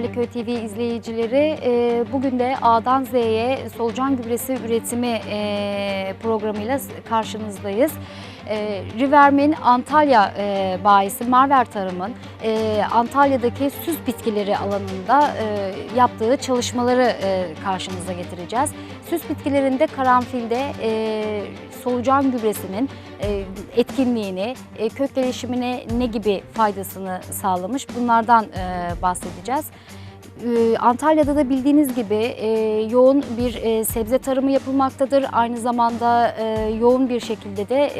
değerli Köy TV izleyicileri. Ee, Bugün de A'dan Z'ye solucan gübresi üretimi e, programıyla karşınızdayız. Ee, Rivermen Antalya e, bayisi Marver Tarım'ın e, Antalya'daki süs bitkileri alanında e, yaptığı çalışmaları e, karşınıza getireceğiz. Süs bitkilerinde karanfilde e, solucan gübresinin e, etkinliğini, e, kök gelişimine ne gibi faydasını sağlamış bunlardan e, bahsedeceğiz. E, Antalya'da da bildiğiniz gibi e, yoğun bir e, sebze tarımı yapılmaktadır. Aynı zamanda e, yoğun bir şekilde de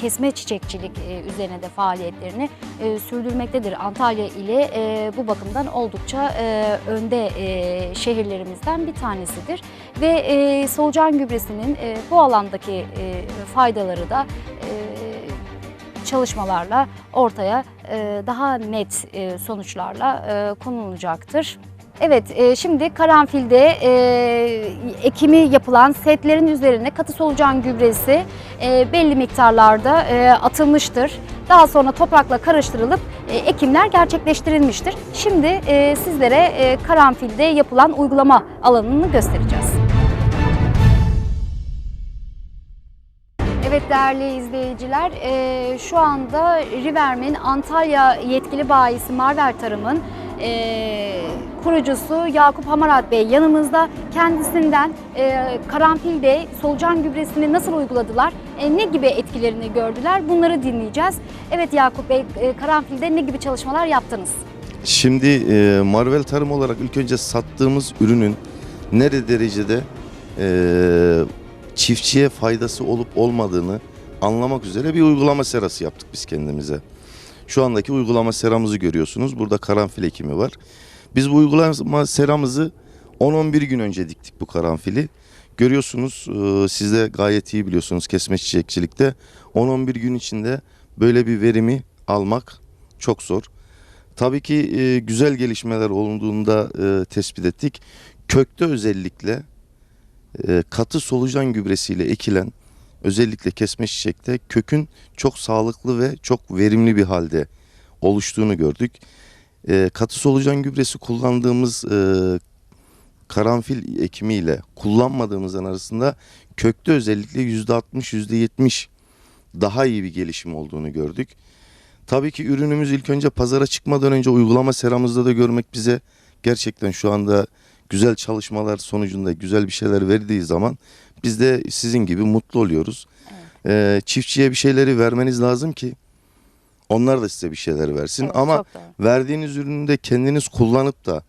kesme çiçekçilik üzerine de faaliyetlerini e, sürdürmektedir. Antalya ile bu bakımdan oldukça önde şehirlerimizden bir tanesidir. Ve e, solucan gübresinin bu alandaki faydaları da çalışmalarla ortaya daha net sonuçlarla konulacaktır. Evet, e, şimdi karanfilde e, ekimi yapılan setlerin üzerine katı solucan gübresi e, belli miktarlarda e, atılmıştır. Daha sonra toprakla karıştırılıp e, ekimler gerçekleştirilmiştir. Şimdi e, sizlere e, karanfilde yapılan uygulama alanını göstereceğiz. Evet değerli izleyiciler, e, şu anda Rivermen Antalya yetkili bayisi Marver Tarım'ın e, kurucusu Yakup Hamarat Bey yanımızda. Kendisinden e, karanfilde solucan gübresini nasıl uyguladılar, e, ne gibi etkilerini gördüler bunları dinleyeceğiz. Evet Yakup Bey, e, karanfilde ne gibi çalışmalar yaptınız? Şimdi e, Marvel Tarım olarak ilk önce sattığımız ürünün nere derecede e, çiftçiye faydası olup olmadığını anlamak üzere bir uygulama serası yaptık biz kendimize. Şu andaki uygulama seramızı görüyorsunuz. Burada karanfil ekimi var. Biz bu uygulama seramızı 10-11 gün önce diktik bu karanfili. Görüyorsunuz e, siz de gayet iyi biliyorsunuz kesme çiçekçilikte 10-11 gün içinde böyle bir verimi almak çok zor. Tabii ki e, güzel gelişmeler olduğunda e, tespit ettik. Kökte özellikle e, katı solucan gübresiyle ekilen özellikle kesme çiçekte kökün çok sağlıklı ve çok verimli bir halde oluştuğunu gördük. E, katı solucan gübresi kullandığımız e, karanfil ekimiyle kullanmadığımızın arasında kökte özellikle %60 %70 daha iyi bir gelişim olduğunu gördük. Tabii ki ürünümüz ilk önce pazara çıkmadan önce uygulama seramızda da görmek bize gerçekten şu anda güzel çalışmalar sonucunda güzel bir şeyler verdiği zaman biz de sizin gibi mutlu oluyoruz. Ee, çiftçiye bir şeyleri vermeniz lazım ki onlar da size bir şeyler versin Evet, ama verdiğiniz ürünü de kendiniz kullanıp da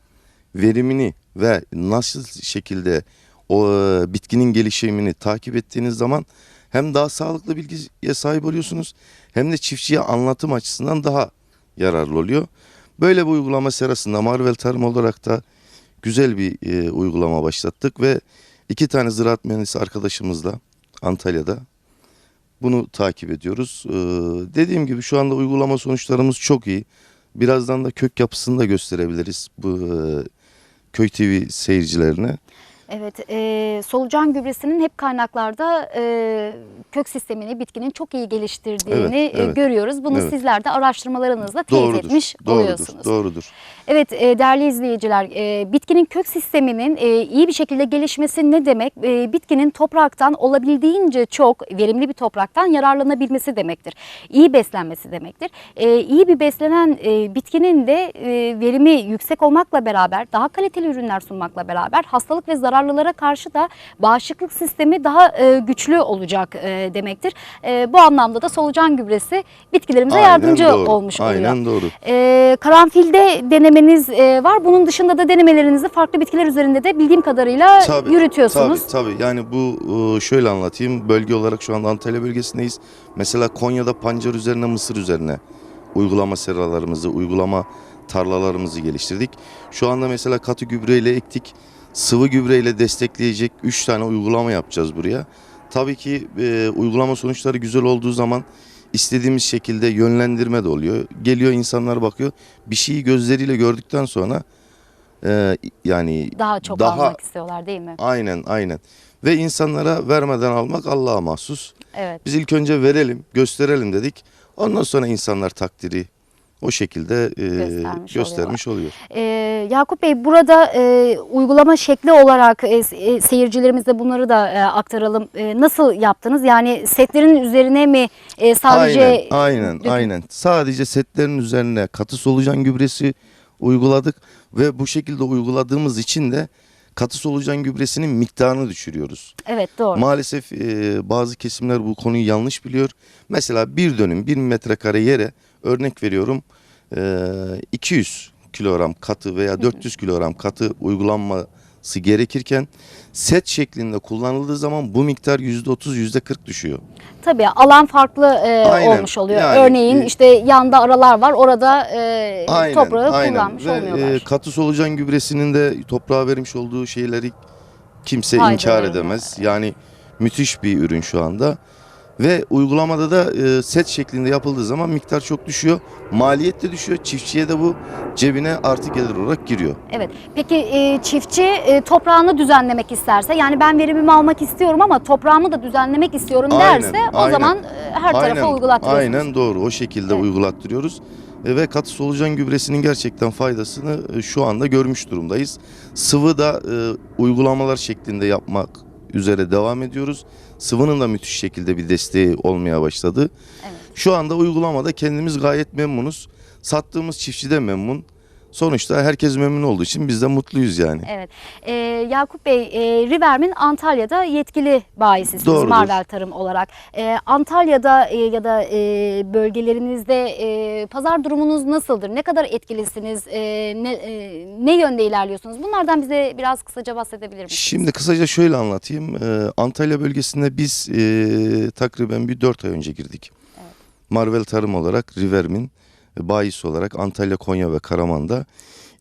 verimini ve nasıl şekilde o e, bitkinin gelişimini takip ettiğiniz zaman hem daha sağlıklı bilgiye sahip oluyorsunuz hem de çiftçiye anlatım açısından daha yararlı oluyor. Böyle bir uygulama sırasında Marvel Tarım olarak da güzel bir e, uygulama başlattık ve iki tane ziraat mühendisi arkadaşımızla Antalya'da bunu takip ediyoruz. Ee, dediğim gibi şu anda uygulama sonuçlarımız çok iyi. Birazdan da kök yapısını da gösterebiliriz bu e, Köy TV seyircilerine. Evet, e, solucan gübresinin hep kaynaklarda e, kök sistemini bitkinin çok iyi geliştirdiğini Evet, e, evet. görüyoruz. Bunu Evet. sizler de araştırmalarınızla teyit etmiş doğrudur, oluyorsunuz. doğrudur. Evet e, değerli izleyiciler, e, bitkinin kök sisteminin e, iyi bir şekilde gelişmesi ne demek? E, bitkinin topraktan olabildiğince çok verimli bir topraktan yararlanabilmesi demektir. İyi beslenmesi demektir. E, iyi bir beslenen e, bitkinin de e, verimi yüksek olmakla beraber, daha kaliteli ürünler sunmakla beraber hastalık ve zararlılara karşı da bağışıklık sistemi daha e, güçlü olacak e, demektir. E, bu anlamda da solucan gübresi bitkilerimize Aynen yardımcı doğru, olmuş oluyor. Aynen doğru. E, karanfilde denemeniz e, var. Bunun dışında da denemelerinizi farklı bitkiler üzerinde de bildiğim kadarıyla Tabii, yürütüyorsunuz. Tabii tabii. Yani bu e, şöyle anlatayım. Bölge olarak şu anda Antalya bölgesindeyiz. Mesela Konya'da pancar üzerine, mısır üzerine uygulama seralarımızı, uygulama tarlalarımızı geliştirdik. Şu anda mesela katı gübreyle ektik. Sıvı gübreyle destekleyecek 3 tane uygulama yapacağız buraya. Tabii ki e, uygulama sonuçları güzel olduğu zaman istediğimiz şekilde yönlendirme de oluyor. Geliyor insanlar bakıyor. Bir şeyi gözleriyle gördükten sonra e, yani Daha çok Daha- almak istiyorlar değil mi? Aynen aynen. Ve insanlara vermeden almak Allah'a mahsus. Evet. Biz ilk önce verelim, gösterelim dedik. Ondan sonra insanlar takdiri o şekilde e, Göstermiş göstermiş oluyor. Ee, Yakup Bey burada e, uygulama şekli olarak e, e, seyircilerimize bunları da e, aktaralım. E, nasıl yaptınız? Yani setlerin üzerine mi e, sadece aynen, aynen, aynen. Sadece setlerin üzerine katı solucan gübresi uyguladık ve bu şekilde uyguladığımız için de katı solucan gübresinin miktarını düşürüyoruz. Evet doğru. Maalesef e, bazı kesimler bu konuyu yanlış biliyor. Mesela bir dönüm, bir metrekare yere örnek veriyorum e, 200 kilogram katı veya 400 kilogram katı uygulanması gerekirken set şeklinde kullanıldığı zaman bu miktar %30 %40 düşüyor. Tabii alan farklı e, Aynen. olmuş oluyor. Yani, Örneğin e, işte yanda aralar var. Orada e, Aynen, toprağı aynen. kullanmış Ve, olmuyorlar. e, katı solucan gübresinin de toprağa vermiş olduğu şeyleri kimse Faydalarını. inkar edemez. Yani müthiş bir ürün şu anda. Ve uygulamada da e, set şeklinde yapıldığı zaman miktar çok düşüyor. Maliyet de düşüyor. Çiftçiye de bu cebine artı gelir olarak giriyor. Evet. Peki e, çiftçi e, toprağını düzenlemek isterse yani ben verimimi almak istiyorum ama toprağımı da düzenlemek istiyorum Aynen, derse o aynen. zaman e, her tarafa uygulattırıyorsunuz. Aynen doğru. O şekilde Evet. uygulattırıyoruz. E, ve katı solucan gübresinin gerçekten faydasını e, şu anda görmüş durumdayız. Sıvı da e, uygulamalar şeklinde yapmak üzere devam ediyoruz. Sıvının da müthiş şekilde bir desteği olmaya başladı. Evet. Şu anda uygulamada kendimiz gayet memnunuz. Sattığımız çiftçi de memnun. Sonuçta herkes memnun olduğu için biz de mutluyuz yani. Evet. E, Yakup Bey, e, Rivermin Antalya'da yetkili bayisisiniz Doğrudur. Marvel Tarım olarak. E, Antalya'da e, ya da e, bölgelerinizde e, pazar durumunuz nasıldır? Ne kadar etkilisiniz? E, ne, e, ne yönde ilerliyorsunuz? Bunlardan bize biraz kısaca bahsedebilir misiniz? Şimdi kısaca şöyle anlatayım. Ee, Antalya bölgesinde biz e, takriben bir 4 ay önce girdik. Evet. Marvel Tarım olarak Rivermin bayisi olarak Antalya, Konya ve Karaman'da.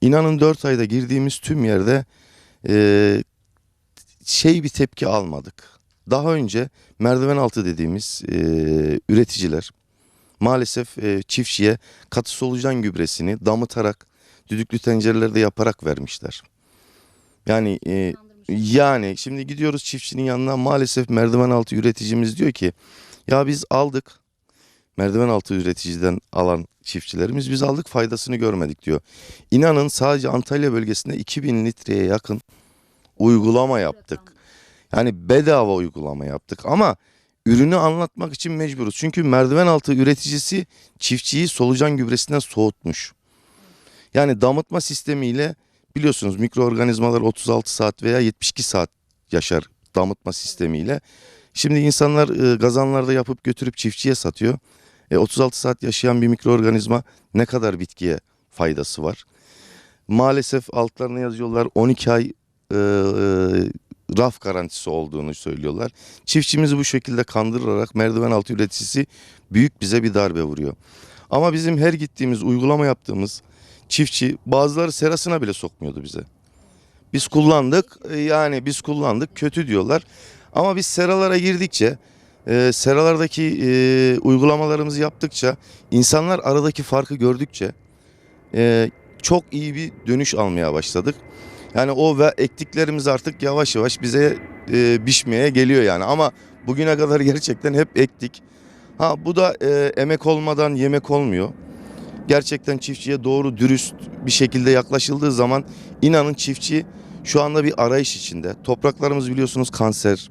İnanın 4 ayda girdiğimiz tüm yerde e, şey bir tepki almadık. Daha önce merdiven altı dediğimiz e, üreticiler maalesef e, çiftçiye katı solucan gübresini damıtarak düdüklü tencerelerde yaparak vermişler. Yani e, yani şimdi gidiyoruz çiftçinin yanına maalesef merdiven altı üreticimiz diyor ki ya biz aldık merdiven altı üreticiden alan çiftçilerimiz biz aldık faydasını görmedik diyor. İnanın sadece Antalya bölgesinde 2000 litreye yakın uygulama yaptık. Yani bedava uygulama yaptık ama ürünü anlatmak için mecburuz. Çünkü merdiven altı üreticisi çiftçiyi solucan gübresinden soğutmuş. Yani damıtma sistemiyle biliyorsunuz mikroorganizmalar 36 saat veya 72 saat yaşar damıtma sistemiyle. Şimdi insanlar e, gazanlarda yapıp götürüp çiftçiye satıyor. E, 36 saat yaşayan bir mikroorganizma ne kadar bitkiye faydası var? Maalesef altlarına yazıyorlar 12 ay e, e, raf garantisi olduğunu söylüyorlar. Çiftçimizi bu şekilde kandırarak merdiven altı üreticisi büyük bize bir darbe vuruyor. Ama bizim her gittiğimiz uygulama yaptığımız çiftçi bazıları serasına bile sokmuyordu bize. Biz kullandık e, yani biz kullandık kötü diyorlar. Ama biz seralara girdikçe e, seralardaki e, uygulamalarımızı yaptıkça insanlar aradaki farkı gördükçe e, çok iyi bir dönüş almaya başladık. Yani o ve ektiklerimiz artık yavaş yavaş bize e, biçmeye geliyor yani. Ama bugüne kadar gerçekten hep ektik. Ha bu da e, emek olmadan yemek olmuyor. Gerçekten çiftçiye doğru dürüst bir şekilde yaklaşıldığı zaman inanın çiftçi şu anda bir arayış içinde. Topraklarımız biliyorsunuz kanser.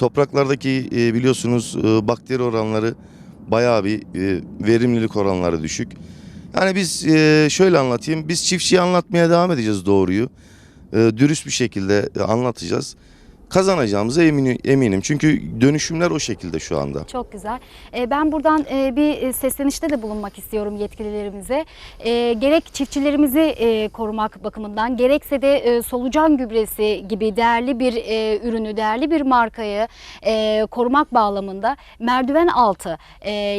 Topraklardaki e, biliyorsunuz e, bakteri oranları bayağı bir e, verimlilik oranları düşük. Yani biz e, şöyle anlatayım. Biz çiftçiye anlatmaya devam edeceğiz doğruyu. E, dürüst bir şekilde e, anlatacağız. Kazanacağımıza eminim, eminim. Çünkü dönüşümler o şekilde şu anda. Çok güzel. E, Ben buradan e, bir e, seslenişte de bulunmak istiyorum yetkililerimize. Gerek çiftçilerimizi korumak bakımından gerekse de solucan gübresi gibi değerli bir ürünü, değerli bir markayı korumak bağlamında merdiven altı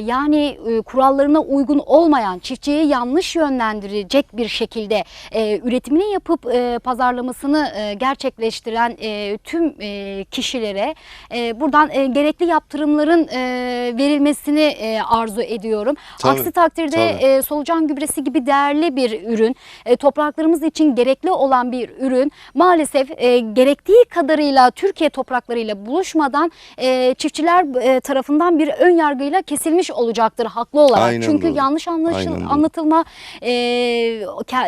yani kurallarına uygun olmayan çiftçiyi yanlış yönlendirecek bir şekilde üretimini yapıp pazarlamasını gerçekleştiren tüm e, kişilere e, buradan e, gerekli yaptırımların e, verilmesini e, arzu ediyorum. Tabii, Aksi takdirde e, solucan gübresi gibi değerli bir ürün, e, topraklarımız için gerekli olan bir ürün maalesef e, gerektiği kadarıyla Türkiye topraklarıyla buluşmadan e, çiftçiler e, tarafından bir ön yargıyla kesilmiş olacaktır haklı olarak. Aynen Çünkü doğru. yanlış anlaşıl Aynen anlatılma, e,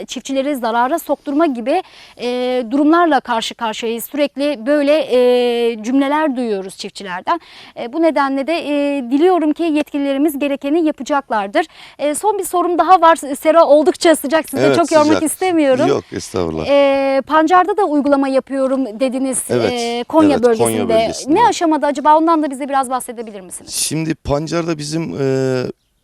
çiftçileri zarara sokturma gibi e, durumlarla karşı karşıyayız. Sürekli böyle e, cümleler duyuyoruz çiftçilerden. E, bu nedenle de e, diliyorum ki yetkililerimiz gerekeni yapacaklardır. E, son bir sorum daha var. Sera oldukça sıcak. Sizi Evet, çok yormak sıcak. istemiyorum. Yok estağfurullah. E, Pancar'da da uygulama yapıyorum dediniz Evet, e, Konya, evet, Konya bölgesinde. bölgesinde. Ne aşamada acaba ondan da bize biraz bahsedebilir misiniz? Şimdi pancarda bizim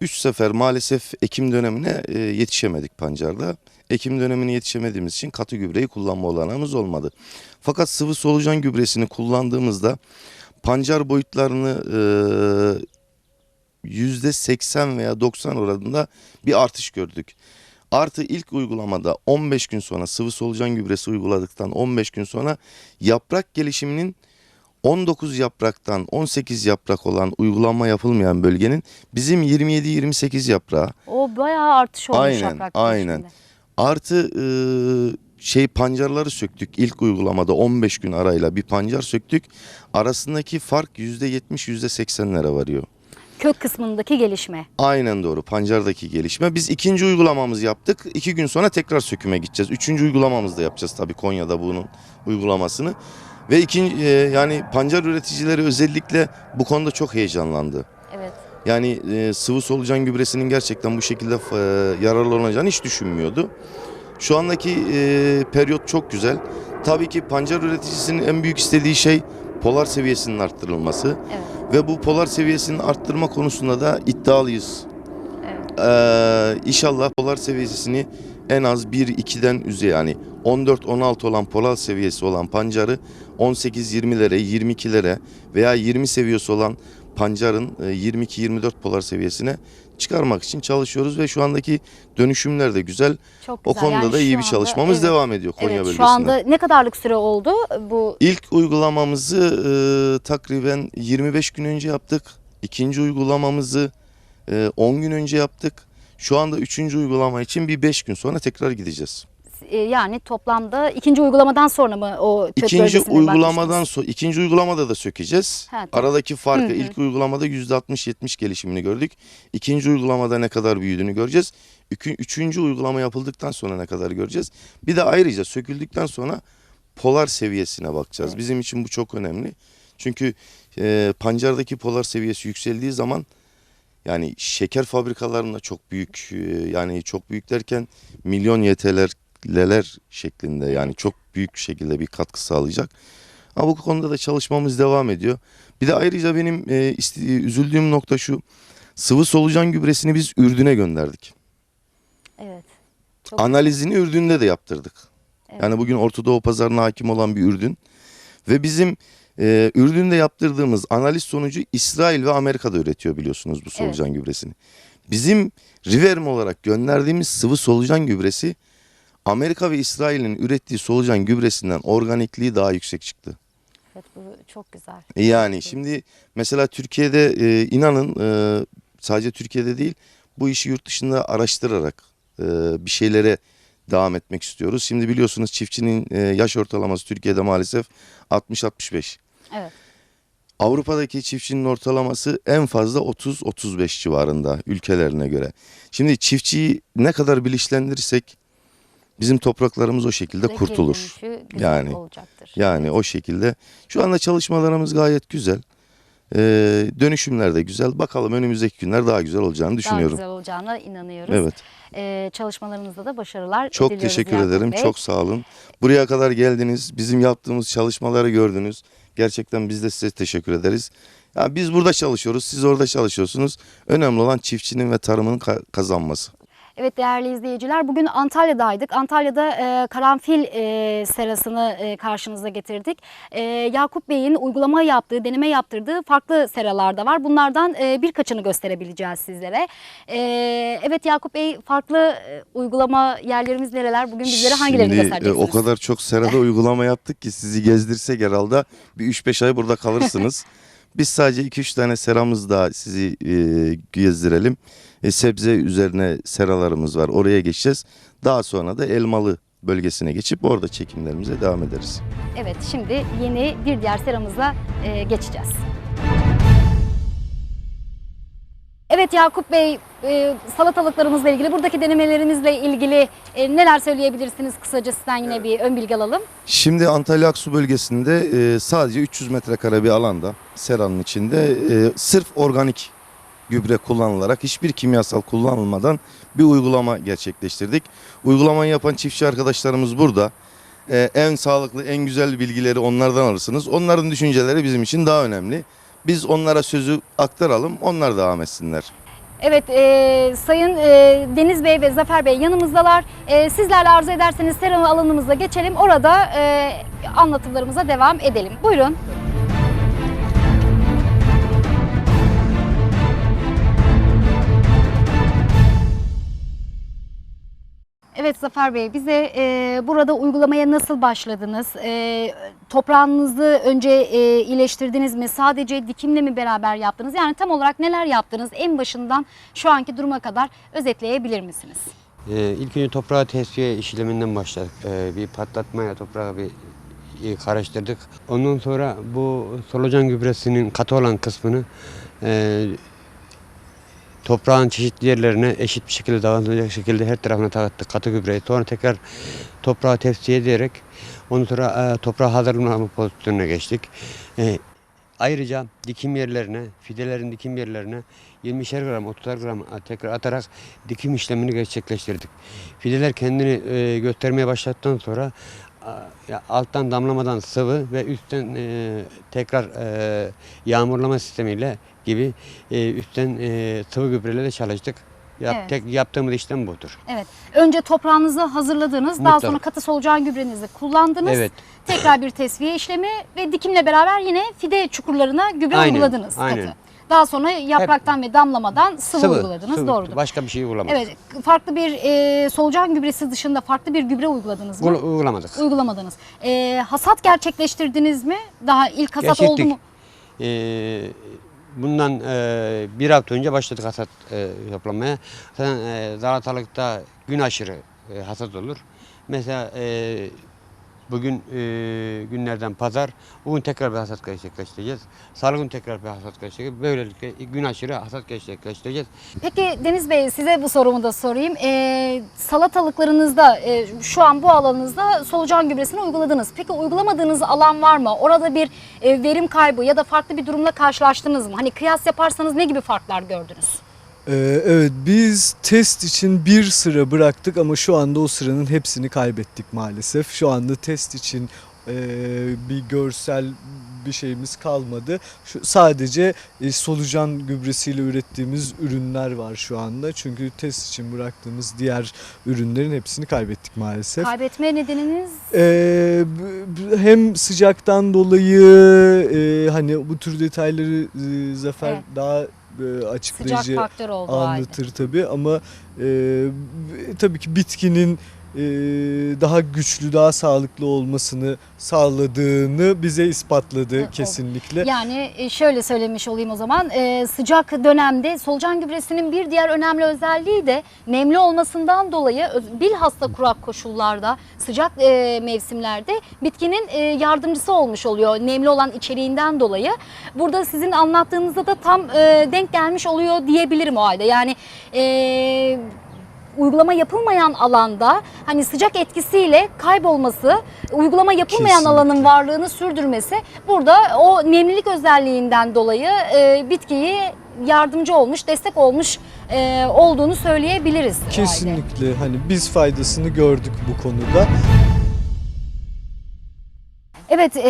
3 sefer maalesef Ekim dönemine e, yetişemedik pancarda. Ekim dönemine yetişemediğimiz için katı gübreyi kullanma olanağımız olmadı. Fakat sıvı solucan gübresini kullandığımızda pancar boyutlarını e, %80 veya 90 oranında bir artış gördük. Artı ilk uygulamada 15 gün sonra sıvı solucan gübresi uyguladıktan 15 gün sonra yaprak gelişiminin 19 yapraktan 18 yaprak olan uygulama yapılmayan bölgenin bizim 27-28 yaprağı O bayağı artış olmuş Aynen, yaprak aynen. değişiminde. artı e, şey pancarları söktük ilk uygulamada 15 gün arayla bir pancar söktük. Arasındaki fark %70 %80'lere varıyor. Kök kısmındaki gelişme. Aynen doğru pancardaki gelişme. Biz ikinci uygulamamızı yaptık. İki gün sonra tekrar söküme gideceğiz. Üçüncü uygulamamızı da yapacağız tabii Konya'da bunun uygulamasını. Ve ikinci e, yani pancar üreticileri özellikle bu konuda çok heyecanlandı. Evet. Yani e, sıvı solucan gübresinin gerçekten bu şekilde e, yararlı olacağını hiç düşünmüyordu. Şu andaki e, periyot çok güzel. Tabii ki pancar üreticisinin en büyük istediği şey polar seviyesinin arttırılması. Evet. Ve bu polar seviyesinin arttırma konusunda da iddialıyız. Evet. Ee, inşallah polar seviyesini en az 1-2'den üzeri yani 14-16 olan polar seviyesi olan pancarı 18-20'lere 22'lere veya 20 seviyesi olan pancarın e, 22-24 polar seviyesine çıkarmak için çalışıyoruz ve şu andaki dönüşümler de güzel. Çok O güzel. konuda Yani da iyi bir anda- çalışmamız evet. devam ediyor Konya Evet, bölgesinde. şu anda ne kadarlık süre oldu bu? İlk uygulamamızı e, takriben 25 gün önce yaptık. İkinci uygulamamızı e, 10 gün önce yaptık. Şu anda üçüncü uygulama için bir 5 gün sonra tekrar gideceğiz. E, Yani toplamda ikinci uygulamadan sonra mı o kök İkinci uygulamadan sonra ikinci uygulamada da sökeceğiz. Ha, tamam. Aradaki farkı Hı hı. ilk uygulamada %60-70 gelişimini gördük. İkinci uygulamada ne kadar büyüdüğünü göreceğiz. Üçüncü uygulama yapıldıktan sonra ne kadar göreceğiz. Bir de ayrıca söküldükten sonra polar seviyesine bakacağız. Evet. Bizim için bu çok önemli. Çünkü e, pancardaki polar seviyesi yükseldiği zaman yani şeker fabrikalarında çok büyük e, yani çok büyük derken milyon YT'ler leler şeklinde yani çok büyük şekilde bir katkı sağlayacak. Ama bu konuda da çalışmamız devam ediyor. Bir de ayrıca benim e, üzüldüğüm nokta şu. Sıvı solucan gübresini biz Ürdün'e gönderdik. Evet. Çok- Analizini Ürdün'de de yaptırdık. Evet. Yani bugün Orta Doğu pazarına hakim olan bir Ürdün. Ve bizim e, Ürdün'de yaptırdığımız analiz sonucu İsrail ve Amerika'da üretiyor biliyorsunuz bu solucan gübresini. Bizim Riverim olarak gönderdiğimiz sıvı solucan gübresi Amerika ve İsrail'in ürettiği solucan gübresinden organikliği daha yüksek çıktı. Evet bu çok güzel. E Yani şimdi mesela Türkiye'de e, inanın e, sadece Türkiye'de değil bu işi yurt dışında araştırarak e, bir şeylere devam etmek istiyoruz. Şimdi biliyorsunuz çiftçinin e, yaş ortalaması Türkiye'de maalesef 60-65. Evet. Avrupa'daki çiftçinin ortalaması en fazla 30-35 civarında ülkelerine göre. Şimdi çiftçiyi ne kadar bilinçlendirirsek bizim topraklarımız o şekilde Zeki kurtulur. Yani- olacaktır. Yani o şekilde. Şu anda çalışmalarımız gayet güzel. Ee, dönüşümler de güzel. Bakalım önümüzdeki günler daha güzel olacağını Daha düşünüyorum. güzel olacağına inanıyoruz. Evet. Ee, çalışmalarınızda da başarılar Çok diliyoruz teşekkür Yakup ederim. Bey. Çok sağ olun. Buraya kadar geldiniz. Bizim yaptığımız çalışmaları gördünüz. Gerçekten biz de size teşekkür ederiz. Ya biz burada çalışıyoruz. Siz orada çalışıyorsunuz. Önemli olan çiftçinin ve tarımın ka- kazanması. Evet değerli izleyiciler bugün Antalya'daydık. Antalya'da e, karanfil e, serasını e, karşınıza getirdik. E, Yakup Bey'in uygulama yaptığı, deneme yaptırdığı farklı seralar da var. Bunlardan e, birkaçını gösterebileceğiz sizlere. E, evet Yakup Bey farklı e, uygulama yerlerimiz nereler? Bugün bizlere hangilerini Şimdi, e, göstereceksiniz? o kadar çok serada uygulama yaptık ki sizi gezdirsek herhalde bir 3-5 ay burada kalırsınız. Biz sadece 2-3 tane seramızda sizi e, gezdirelim. E, sebze üzerine seralarımız var. Oraya geçeceğiz. Daha sonra da Elmalı bölgesine geçip orada çekimlerimize devam ederiz. Evet şimdi yeni bir diğer seramıza e, geçeceğiz. Evet Yakup Bey e, salatalıklarımızla ilgili buradaki denemelerimizle ilgili e, neler söyleyebilirsiniz kısaca sizden yine bir ön bilgi alalım. Şimdi Antalya Aksu bölgesinde e, sadece 300 metrekare bir alanda seranın içinde e, sırf organik gübre kullanılarak hiçbir kimyasal kullanılmadan bir uygulama gerçekleştirdik. Uygulamayı yapan çiftçi arkadaşlarımız burada. En sağlıklı, en güzel bilgileri onlardan alırsınız. Onların düşünceleri bizim için daha önemli. Biz onlara sözü aktaralım, onlar devam etsinler. Evet e, Sayın e, Deniz Bey ve Zafer Bey yanımızdalar. E, sizlerle arzu ederseniz seram alanımıza geçelim. Orada e, anlatımlarımıza devam edelim. Buyurun. Evet Zafer Bey, bize e, burada uygulamaya nasıl başladınız? E, toprağınızı önce e, iyileştirdiniz mi? Sadece dikimle mi beraber yaptınız? Yani tam olarak neler yaptınız? En başından şu anki duruma kadar özetleyebilir misiniz? Ee, ilk önce toprağı tesviye işleminden başladık. Ee, bir patlatmaya toprağı bir e, karıştırdık. Ondan sonra bu solucan gübresinin katı olan kısmını e, toprağın çeşitli yerlerine eşit bir şekilde dağıtılacak şekilde her tarafına dağıttık katı gübreyi. Sonra tekrar toprağı tevsiye ederek ondan sonra e, toprağı hazırlama pozisyonuna geçtik. E, ayrıca dikim yerlerine, fidelerin dikim yerlerine 20'şer gram, 30'ar gram tekrar atarak dikim işlemini gerçekleştirdik. Fideler kendini e, göstermeye başladıktan sonra alttan damlamadan sıvı ve üstten e, tekrar e, yağmurlama sistemiyle gibi e, üstten e, sıvı gübrelerle çalıştık. Yap, Evet. tek yaptığımız işlem budur. Evet. Önce toprağınızı hazırladınız. Daha Mutlaka. sonra katı solucan gübrenizi kullandınız. Evet. Tekrar bir tesviye işlemi ve dikimle beraber yine fide çukurlarına gübre Aynen, uyguladınız. aynen. Katı. Daha sonra yapraktan ve damlamadan sıvı, uyguladınız. sıvı. Doğrudur. Başka bir şey uygulamadık. Evet. Farklı bir e, solucan gübresi dışında farklı bir gübre uyguladınız mı? Uygula- uygulamadık. Uygulamadınız. E, hasat gerçekleştirdiniz mi? Daha ilk hasat oldu Gerçektik. mu? Ee, bundan e, bir hafta önce başladık hasat e, toplamaya. Zaten e, zaratalıkta gün aşırı e, hasat olur. Mesela e, bugün e, günlerden pazar, bugün tekrar bir hasat gerçekleştireceğiz. Salı gün tekrar bir hasat gerçekleştireceğiz. Böylelikle gün aşırı hasat gerçekleştireceğiz. Peki Deniz Bey size bu sorumu da sorayım. E, salatalıklarınızda e, şu an bu alanınızda solucan gübresini uyguladınız. Peki uygulamadığınız alan var mı? Orada bir e, verim kaybı ya da farklı bir durumla karşılaştınız mı? Hani kıyas yaparsanız ne gibi farklar gördünüz? Ee, evet biz test için bir sıra bıraktık ama şu anda o sıranın hepsini kaybettik maalesef. Şu anda test için e, bir görsel bir şeyimiz kalmadı. Şu, sadece e, solucan gübresiyle ürettiğimiz ürünler var şu anda. Çünkü test için bıraktığımız diğer ürünlerin hepsini kaybettik maalesef. Kaybetme nedeniniz Ee, hem sıcaktan dolayı e, hani bu tür detayları e, Zafer Evet. daha e, açıklayıcı anlatır tabii ama e, tabii ki bitkinin daha güçlü, daha sağlıklı olmasını sağladığını bize ispatladı Evet, kesinlikle. Yani e, şöyle söylemiş olayım o zaman e, sıcak dönemde solucan gübresinin bir diğer önemli özelliği de nemli olmasından dolayı bilhassa kurak koşullarda sıcak e, mevsimlerde bitkinin e, yardımcısı olmuş oluyor nemli olan içeriğinden dolayı. Burada sizin anlattığınızda da tam e, denk gelmiş oluyor diyebilirim o halde. Yani e, uygulama yapılmayan alanda hani sıcak etkisiyle kaybolması, uygulama yapılmayan Kesinlikle. alanın varlığını sürdürmesi burada o nemlilik özelliğinden dolayı e, bitkiyi yardımcı olmuş, destek olmuş e, olduğunu söyleyebiliriz. Kesinlikle hani biz faydasını gördük bu konuda. Evet e,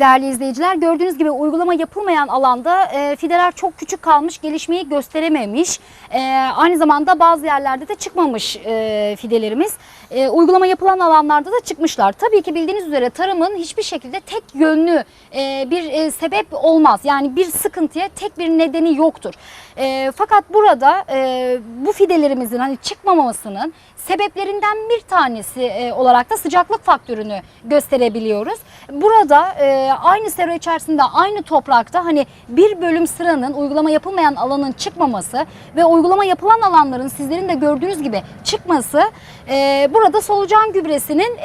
değerli izleyiciler gördüğünüz gibi uygulama yapılmayan alanda e, fideler çok küçük kalmış, gelişmeyi gösterememiş. E, aynı zamanda bazı yerlerde de çıkmamış e, fidelerimiz. E, uygulama yapılan alanlarda da çıkmışlar. Tabii ki bildiğiniz üzere tarımın hiçbir şekilde tek yönlü e, bir e, sebep olmaz. Yani bir sıkıntıya tek bir nedeni yoktur. E, fakat burada e, bu fidelerimizin hani çıkmamasının sebeplerinden bir tanesi e, olarak da sıcaklık faktörünü gösterebiliyoruz. Burada e, aynı sera içerisinde aynı toprakta hani bir bölüm sıranın uygulama yapılmayan alanın çıkmaması ve uygulama yapılan alanların sizlerin de gördüğünüz gibi çıkması e, burada solucan gübresinin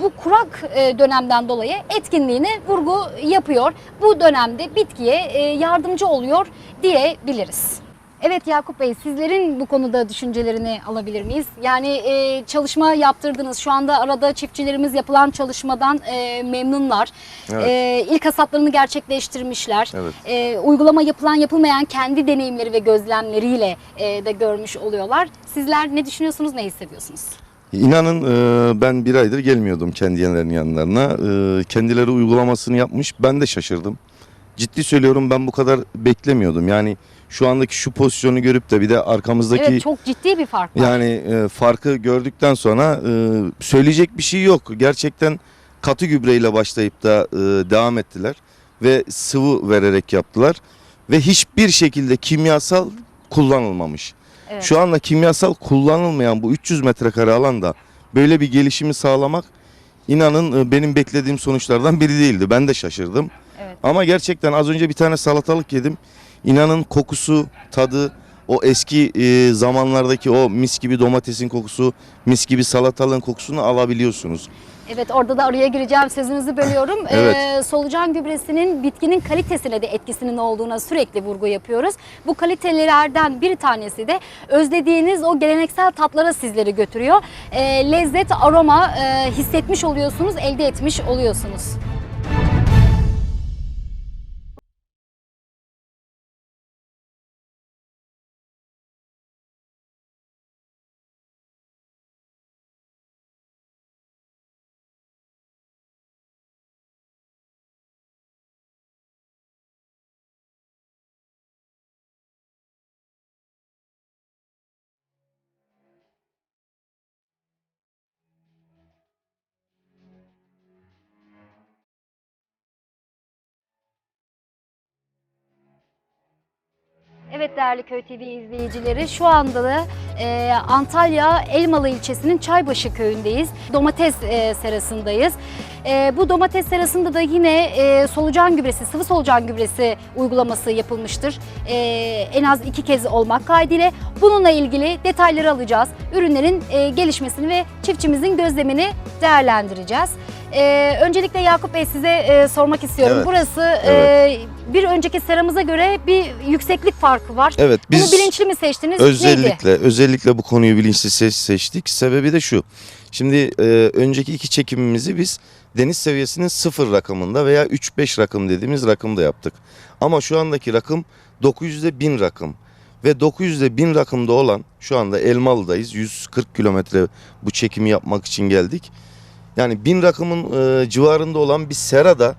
bu kurak dönemden dolayı etkinliğini vurgu yapıyor. Bu dönemde bitkiye yardımcı oluyor diyebiliriz. Evet Yakup Bey sizlerin bu konuda düşüncelerini alabilir miyiz? Yani e, çalışma yaptırdınız. Şu anda arada çiftçilerimiz yapılan çalışmadan e, memnunlar. Evet. E, ilk hasatlarını gerçekleştirmişler. Evet. E, uygulama yapılan yapılmayan kendi deneyimleri ve gözlemleriyle e, de görmüş oluyorlar. Sizler ne düşünüyorsunuz, ne hissediyorsunuz? İnanın e, ben bir aydır gelmiyordum kendi yerlerinin yanlarına. E, kendileri uygulamasını yapmış. Ben de şaşırdım. Ciddi söylüyorum ben bu kadar beklemiyordum. Yani şu andaki şu pozisyonu görüp de bir de arkamızdaki Evet çok ciddi bir fark var. yani e, farkı gördükten sonra e, söyleyecek bir şey yok. Gerçekten katı gübreyle başlayıp da e, devam ettiler ve sıvı vererek yaptılar ve hiçbir şekilde kimyasal kullanılmamış. Evet. Şu anda kimyasal kullanılmayan bu 300 metrekare alanda böyle bir gelişimi sağlamak inanın e, benim beklediğim sonuçlardan biri değildi. Ben de şaşırdım. Evet. Ama gerçekten az önce bir tane salatalık yedim. İnanın kokusu, tadı, o eski e, zamanlardaki o mis gibi domatesin kokusu, mis gibi salatalığın kokusunu alabiliyorsunuz. Evet orada da araya gireceğim sözünüzü bölüyorum. Evet. Ee, solucan gübresinin bitkinin kalitesine de etkisinin olduğuna sürekli vurgu yapıyoruz. Bu kalitelerden bir tanesi de özlediğiniz o geleneksel tatlara sizleri götürüyor. Ee, lezzet, aroma e, hissetmiş oluyorsunuz, elde etmiş oluyorsunuz. Evet değerli Köy TV izleyicileri şu anda da e, Antalya Elmalı ilçesinin Çaybaşı köyündeyiz. Domates e, serasındayız. E, bu domates serasında da yine e, solucan gübresi, sıvı solucan gübresi uygulaması yapılmıştır. E, en az iki kez olmak kaydıyla. Bununla ilgili detayları alacağız. Ürünlerin e, gelişmesini ve çiftçimizin gözlemini değerlendireceğiz. E, öncelikle Yakup Bey size e, sormak istiyorum. Evet. Burası e, Evet. bir önceki seramıza göre bir yükseklik farkı var. Evet Bunu biz bilinçli mi seçtiniz? Neydi? özellikle özellikle bu konuyu bilinçli seç, seçtik. Sebebi de şu. Şimdi e, önceki iki çekimimizi biz deniz seviyesinin sıfır rakamında veya 3-5 rakım dediğimiz rakımda yaptık. Ama şu andaki rakım 900'de 1000 rakım. Ve 900'de 1000 rakımda olan şu anda Elmalı'dayız. 140 kilometre bu çekimi yapmak için geldik. Yani 1000 rakımın e, civarında olan bir serada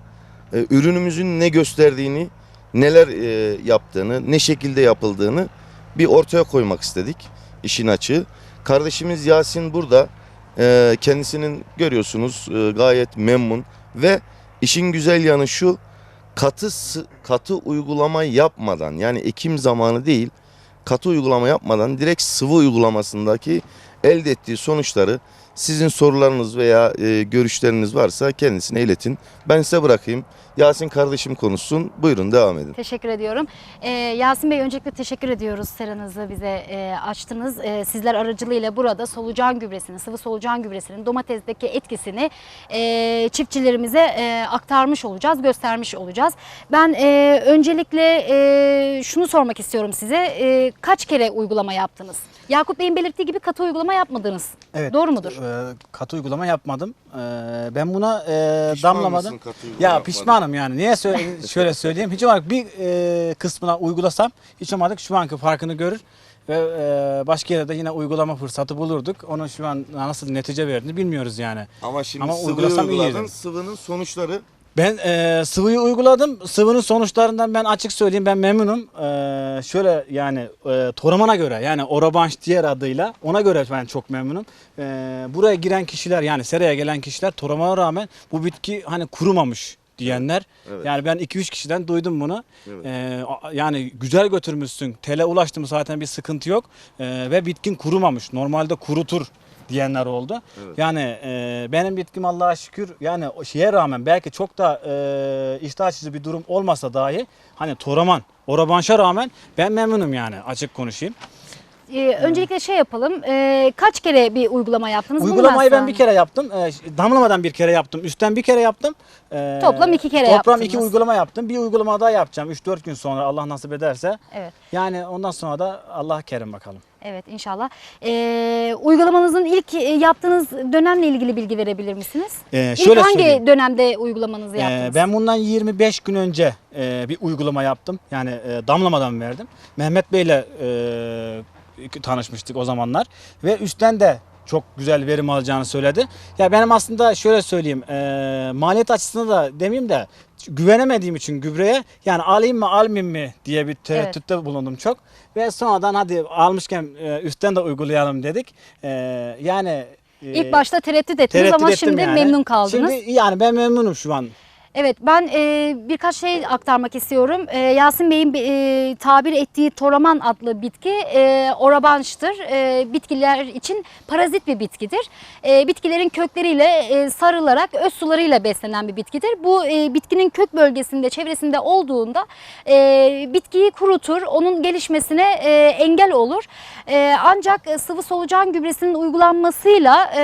e, ürünümüzün ne gösterdiğini, neler e, yaptığını, ne şekilde yapıldığını bir ortaya koymak istedik işin açığı. Kardeşimiz Yasin burada. E, kendisinin görüyorsunuz e, gayet memnun ve işin güzel yanı şu katı katı uygulama yapmadan yani ekim zamanı değil katı uygulama yapmadan direkt sıvı uygulamasındaki elde ettiği sonuçları sizin sorularınız veya e, görüşleriniz varsa kendisine iletin. Ben size bırakayım. Yasin kardeşim konuşsun. Buyurun devam edin. Teşekkür ediyorum. Ee, Yasin Bey öncelikle teşekkür ediyoruz seranızı bize e, açtınız. E, sizler aracılığıyla burada solucan gübresinin, sıvı solucan gübresinin domatesteki etkisini e, çiftçilerimize e, aktarmış olacağız, göstermiş olacağız. Ben e, öncelikle e, şunu sormak istiyorum size. E, kaç kere uygulama yaptınız? Yakup Bey'in belirttiği gibi katı uygulama yapmadınız. Evet. Doğru mudur? e, katı uygulama yapmadım. E, ben buna e, Pişman damlamadım. mısın katı uygulama Ya yapmadın? Pişmanım yani. Niye şöyle söyleyeyim? Hiç olmadık bir e, kısmına uygulasam hiç olmadık şu anki farkını görür. ve e, başka yerde de yine uygulama fırsatı bulurduk. Onun şu an nasıl netice verdiğini bilmiyoruz yani. Ama şimdi Ama sıvıyı uygulasam uyguladın. iyiydi. Sıvının sonuçları Ben e, sıvıyı uyguladım. Sıvının sonuçlarından ben açık söyleyeyim ben memnunum. E, şöyle yani e, Toraman'a göre yani Orabanş diğer adıyla ona göre ben çok memnunum. E, buraya giren kişiler yani seraya gelen kişiler Toraman'a rağmen bu bitki hani kurumamış diyenler. Evet. Yani ben 2-3 kişiden duydum bunu. Evet. E, a- yani güzel götürmüşsün. Tele ulaştı mı zaten bir sıkıntı yok. E, ve bitkin kurumamış. Normalde kurutur diyenler oldu. Evet. Yani e, benim bitkim Allah'a şükür yani şeye rağmen belki çok da e, iştah açıcı bir durum olmasa dahi hani Toraman, Orabanş'a rağmen ben memnunum yani açık konuşayım. Ee, öncelikle şey yapalım. Ee, kaç kere bir uygulama yaptınız? Uygulamayı ben bir kere yaptım. E, damlamadan bir kere yaptım. Üstten bir kere yaptım. E, Toplam iki kere Toplam iki yaptınız. uygulama yaptım. Bir uygulama daha yapacağım 3-4 gün sonra Allah nasip ederse. Evet. Yani ondan sonra da Allah kerim bakalım. Evet inşallah. Ee, uygulamanızın ilk e, yaptığınız dönemle ilgili bilgi verebilir misiniz? E, İlk şöyle hangi söyleyeyim. dönemde uygulamanızı Ee, yaptınız? ben bundan 25 gün önce e, bir uygulama yaptım. Yani e, damlamadan verdim. Mehmet Bey'le e, tanışmıştık o zamanlar. Ve üstten de çok güzel verim alacağını söyledi. Ya benim aslında şöyle söyleyeyim. e, maliyet açısından da demeyeyim de güvenemediğim için gübreye yani alayım mı almayayım mı diye bir tereddütte bulundum çok. Ve sonradan hadi almışken e, üstten de uygulayalım dedik. E, yani e, İlk başta tereddüt ettiniz tereddüt ama şimdi yani. memnun kaldınız. Şimdi yani ben memnunum şu an. Evet ben e, birkaç şey aktarmak istiyorum. E, Yasin Bey'in e, tabir ettiği toraman adlı bitki e, orabançtır. E, bitkiler için parazit bir bitkidir. E, bitkilerin kökleriyle e, sarılarak öz sularıyla beslenen bir bitkidir. Bu e, bitkinin kök bölgesinde çevresinde olduğunda e, bitkiyi kurutur, onun gelişmesine e, engel olur. E, ancak sıvı solucan gübresinin uygulanmasıyla e,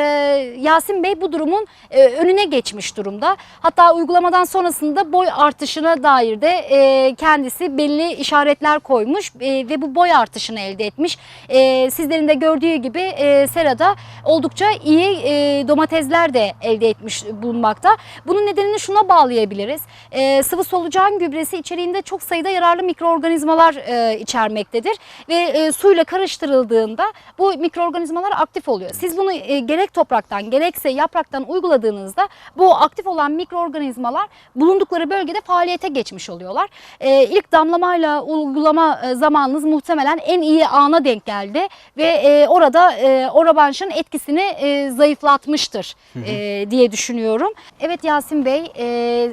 Yasin Bey bu durumun e, önüne geçmiş durumda. Hatta uygulamadan sonrasında boy artışına dair de e, kendisi belli işaretler koymuş e, ve bu boy artışını elde etmiş. E, sizlerin de gördüğü gibi e, serada oldukça iyi e, domatesler de elde etmiş bulunmakta. Bunun nedenini şuna bağlayabiliriz. E, sıvı solucan gübresi içeriğinde çok sayıda yararlı mikroorganizmalar e, içermektedir ve e, suyla karıştırıldığında bu mikroorganizmalar aktif oluyor. Siz bunu e, gerek topraktan gerekse yapraktan uyguladığınızda bu aktif olan mikroorganizmalar bulundukları bölgede faaliyete geçmiş oluyorlar. E, ilk damlamayla uygulama e, zamanınız muhtemelen en iyi ana denk geldi ve e, orada e, orabanşın etkisini e, zayıflatmıştır e, diye düşünüyorum. Evet Yasin Bey, e,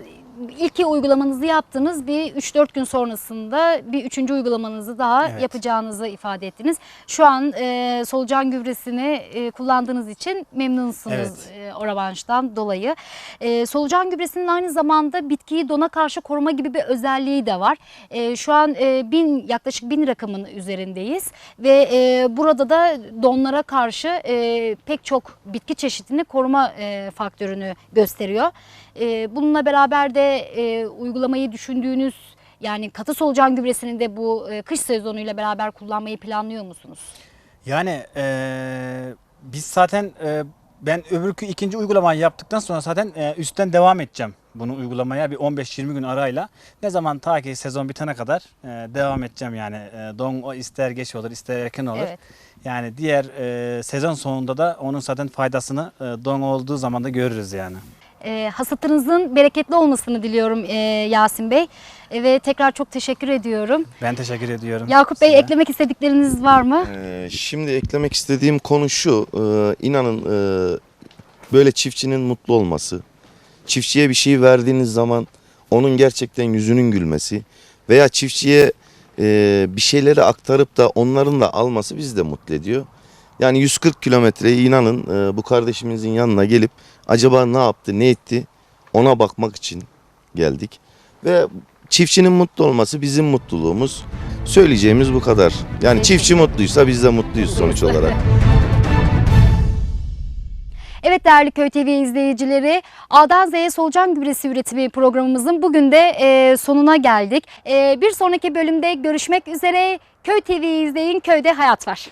ilk uygulamanızı yaptınız. Bir 3-4 gün sonrasında bir üçüncü uygulamanızı daha Evet. yapacağınızı ifade ettiniz. Şu an e, solucan gübresini e, kullandığınız için memnunsunuz e, orabanştan dolayı. E, solucan gübresinin aynı zamanda bitkiyi dona karşı koruma gibi bir özelliği de var. E, şu an e, bin yaklaşık bin rakamın üzerindeyiz ve e, burada da donlara karşı e, pek çok bitki çeşidini koruma e, faktörünü gösteriyor. E, bununla beraber de e, uygulamayı düşündüğünüz yani katı solucan gübresini de bu e, kış sezonuyla beraber kullanmayı planlıyor musunuz? Yani eee, biz zaten eee, ben öbürkü ikinci uygulamayı yaptıktan sonra zaten eee, üstten devam edeceğim bunu uygulamaya bir 15-20 gün arayla. Ne zaman ta ki sezon bitene kadar eee, devam edeceğim yani. Eee, don o ister geç olur ister erken olur. Evet. Yani diğer eee, sezon sonunda da onun zaten faydasını eee, don olduğu zaman da görürüz yani. E, hasatınızın bereketli olmasını diliyorum e, Yasin Bey E, ve tekrar çok teşekkür ediyorum. Ben teşekkür ediyorum. Yakup Bey size. eklemek istedikleriniz var mı? Ee, şimdi eklemek istediğim konu şu. e, inanın e, böyle çiftçinin mutlu olması. Çiftçiye bir şey verdiğiniz zaman onun gerçekten yüzünün gülmesi. Veya çiftçiye e, bir şeyleri aktarıp da onların da alması bizi de mutlu ediyor. Yani 140 kilometreyi inanın e, bu kardeşimizin yanına gelip acaba ne yaptı ne etti ona bakmak için geldik. Ve çiftçinin mutlu olması bizim mutluluğumuz. Söyleyeceğimiz bu kadar. Yani Peki. çiftçi mutluysa biz de mutluyuz sonuç olarak. Evet değerli Köy TV izleyicileri A'dan Z'ye solucan gübresi üretimi programımızın bugün de e, sonuna geldik. E, bir sonraki bölümde görüşmek üzere. Köy TV izleyin, köyde hayat var.